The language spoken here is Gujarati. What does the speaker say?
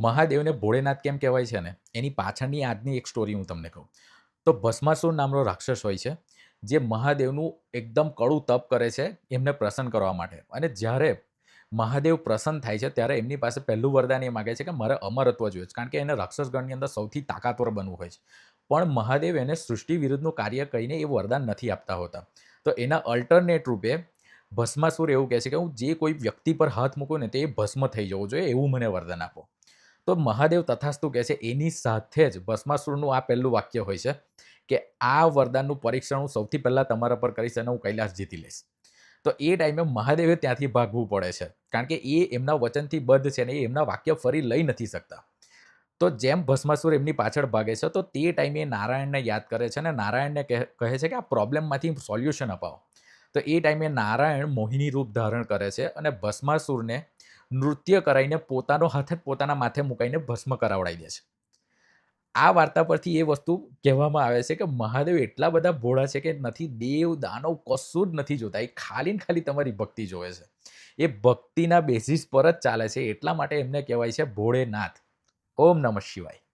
મહાદેવને ભોળેનાથ કેમ કહેવાય છે ને? એની પાછળની આજની એક સ્ટોરી હું તમને કહું. તો ભસ્માસુર નામનો રાક્ષસ હોય છે, જે મહાદેવનું એકદમ કડું તપ કરે છે એમને પ્રસન્ન કરવા માટે. અને જ્યારે મહાદેવ પ્રસન્ન થાય છે, ત્યારે એમની પાસે પહેલું વરદાન એ માગે છે કે મારે અમરત્વ જોઈએ છે, કારણ કે એને રાક્ષસગણની અંદર સૌથી તાકાતવર બનવું હોય છે. પણ મહાદેવ એને સૃષ્ટિ વિરુદ્ધનું કાર્ય કહીને એ વરદાન નથી આપતા હોતા. તો એના અલ્ટરનેટ રૂપે ભસ્માસુર એવું કહે છે કે હું જે કોઈ વ્યક્તિ પર હાથ મૂકું ને તે ભસ્મ થઈ જવું જોઈએ, એવું મને વરદાન આપો. તો મહાદેવ તથાસ્તુ કહે છે, એની સાથે જ ભસ્માસુરનું આ પહેલું વાક્ય હોય છે કે, આ વરદાનનું પરીક્ષણ હું સૌથી પહેલાં તમારા પર કરીશ અને હું કૈલાસ જીતી લઈશ. તો એ ટાઈમે મહાદેવે ત્યાંથી ભાગવું પડે છે. કારણ કે એ એમના વચનથી બદ્ધ છે ને એ એમના વાક્ય ફરી લઈ નથી શકતા. તો જેમ ભસ્માસુર એમની પાછળ ભાગે છે, તો તે ટાઈમે નારાયણને યાદ કરે છે અને નારાયણને કહે છે કે, આ પ્રોબ્લેમમાંથી સોલ્યુશન અપાવો. તો એ ટાઈમે નારાયણ મોહિની રૂપ ધારણ કરે છે અને ભસ્માસુરને નૃત્ય કરાવીને પોતાનો હાથ જ પોતાના માથે મુકાઈને ભસ્મ કરાવડાવી દે છે. આ વાર્તા પરથી એ વસ્તુ કહેવામાં આવે છે કે મહાદેવ એટલા બધા ભોળા છે કે નથી, દેવ દાનવ કશું જ નથી જોતા. એ ખાલી ને ખાલી તમારી ભક્તિ જોવે છે. એ ભક્તિના બેસિસ પર જ ચાલે છે. એટલા માટે એમને કહેવાય છે ભોળેનાથ. ઓમ નમઃ શિવાય.